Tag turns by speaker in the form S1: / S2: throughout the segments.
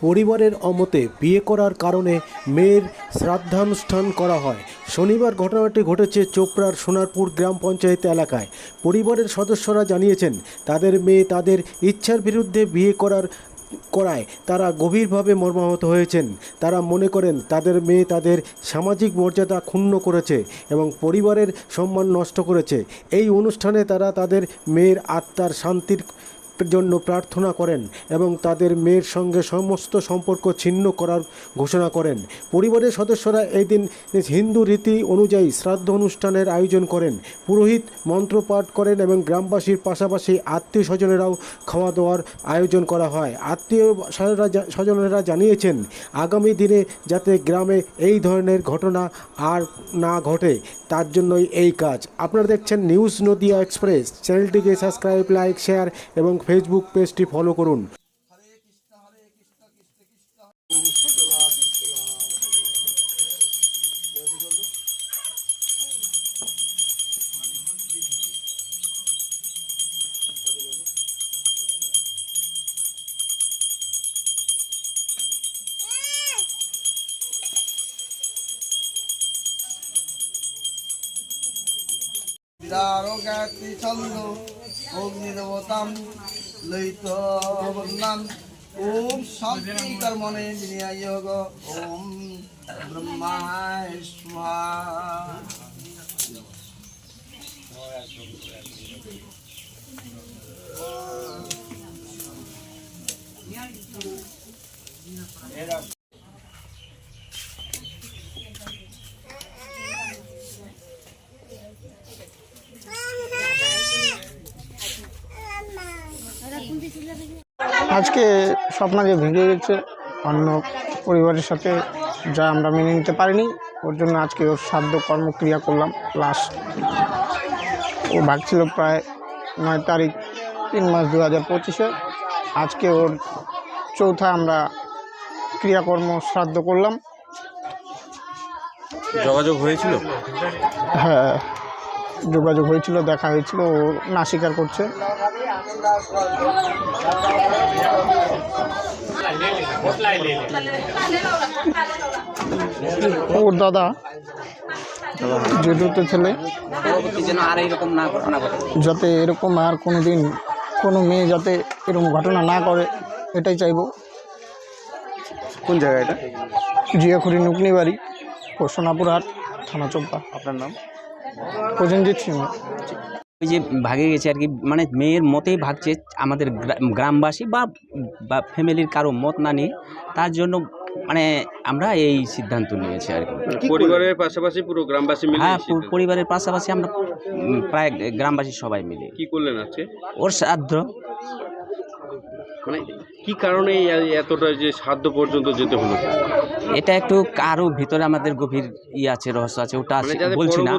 S1: পরিবারের অমতে বিয়ে করার কারণে মেয়ের শ্রাদ্ধানুষ্ঠান করা হয়। শনিবার ঘটনাটি ঘটেছে চোপড়ার সোনারপুর গ্রাম পঞ্চায়েত এলাকায়। পরিবারের সদস্যরা জানিয়েছেন, তাদের মেয়ে তাদের ইচ্ছার বিরুদ্ধে বিয়ে করার, করায় তারা গভীরভাবে মর্মাহত হয়েছেন। তারা মনে করেন, তাদের মেয়ে তাদের সামাজিক মর্যাদা ক্ষুণ্ণ করেছে এবং পরিবারের সম্মান নষ্ট করেছে। এই অনুষ্ঠানে তারা তাদের মেয়ের আত্মার শান্তির জন্য প্রার্থনা করেন এবং তাদের মেয়ের সঙ্গে সমস্ত সম্পর্ক ছিন্ন করার ঘোষণা করেন। পরিবারের সদস্যরা এই দিন হিন্দু রীতি অনুযায়ী শ্রাদ্ধ অনুষ্ঠানের আয়োজন করেন। পুরোহিত মন্ত্রপাঠ করেন এবং গ্রামবাসীর পাশাপাশি আত্মীয় স্বজনেরাও খাওয়া দাওয়ার আয়োজন করা হয়। আত্মীয় স্বজনেরা জানিয়েছেন, আগামী দিনে যাতে গ্রামে এই ধরনের ঘটনা আর না ঘটে, তার জন্যই এই কাজ। আপনারা দেখছেন নিউজ নদিয়া এক্সপ্রেস। চ্যানেলটিকে সাবস্ক্রাইব, লাইক, শেয়ার এবং ফেসবুক পেজটি ফলো করুন।
S2: দারোগাতি ছন্দ অগ্নিদেবতাম লইত বন্দাম ওম শান্তি কর্মণে বিনিয়োগ ওম ব্রহ্মায় স্বাহা
S3: আজকে স্বপ্ন যে ভেঙে গেছে। অন্য পরিবারের সাথে যা আমরা মেনে নিতে পারিনি ওর জন্য আজকে ওর সাধ্য কর্মক্রিয়া করলাম। লাস্ট ও ভাগছিল প্রায় নয় তারিখ তিন মাস দু হাজার পঁচিশে। আজকে ওর চৌথা আমরা ক্রিয়াকর্ম শ্রাদ্ধ করলাম।
S4: যোগাযোগ হয়েছিল?
S3: হ্যাঁ। যোগাযোগ হয়েছিল দেখা হয়েছিল ও না স্বীকার করছে। ওর দাদা জেঠুতে ছেলে। যাতে এরকম আর কোনো দিন কোনো মেয়ে যাতে এরকম ঘটনা না করে এটাই চাইব।
S4: কোন জায়গা এটা?
S3: জিয়াখুরি নুকনি বাড়ি ও সোনাপুর হাট থানা চোপড়া
S4: আপনার নাম?
S3: প্রসেনজিৎ
S5: ওই যে ভাগে গেছে আর কি মানে মেয়ের মতেই ভাগছে আমাদের গ্রা- গ্রামবাসী বা বা ফ্যামিলির কারও মত না নিয়ে তার জন্য মানে আমরা এই সিদ্ধান্ত নিয়েছি আর কি।
S4: পরিবারের পাশাপাশি পুরো গ্রামবাসী মিলে
S5: হ্যাঁ পরিবারের পাশাপাশি আমরা প্রায় গ্রামবাসী সবাই মিলে।
S4: কি করলেন আজকে?
S5: ওর শ্রাদ্ধ।
S4: মানে কি কারণে এতটা যে সাধ্য পর্যন্ত যেতে হলো?
S5: এটা একটু কারও ভিতরে আমাদের গভীর ই আছে রহস্য আছে ওটা
S4: মানে
S5: আছে- বলছি না।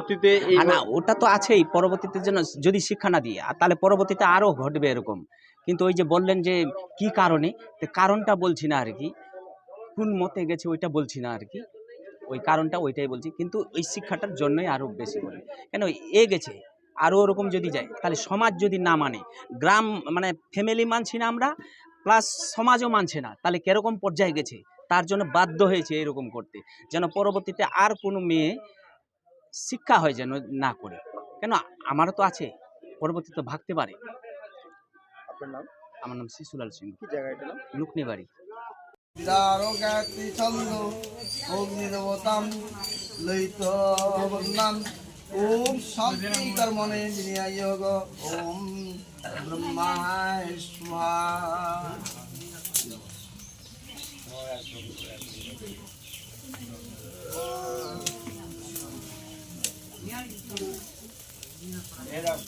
S5: না ওটা তো আছেই পরবর্তীতে যেন যদি শিক্ষা না দিয়ে আর তাহলে পরবর্তীতে আরও ঘটবে এরকম। কিন্তু ওই যে বললেন যে কি কারণে তো কারণটা বলছি না আর কি। কোন মতে গেছে ওইটা বলছি না আর কি। ওই কারণটা ওইটাই বলছি কিন্তু ওই শিক্ষাটার জন্যই আরও বেশি বলি কেন এ গেছে আরও ওরকম যদি যায় তাহলে সমাজ যদি না মানে গ্রাম মানে ফ্যামিলি মানছি না আমরা প্লাস সমাজও মানছে না তাহলে কীরকম পর্যায়ে গেছে? তার জন্য বাধ্য হয়েছে এরকম করতে যেন পরবর্তীতে আর কোনো মেয়ে শিক্ষা হয় যেন না করে। কেন? আমারও তো আছে পরবর্তীতে ভাগতে পারে।
S4: আপনার নাম?
S5: আমার নাম শিশুলাল সিং। লুকনি বাড়ি
S2: ছন্দ অগ্নিদেবতাম লইত ওম শান্তি কর্মণে বিনিয়োগ ওম ব্রহ্মায় স্বাহা।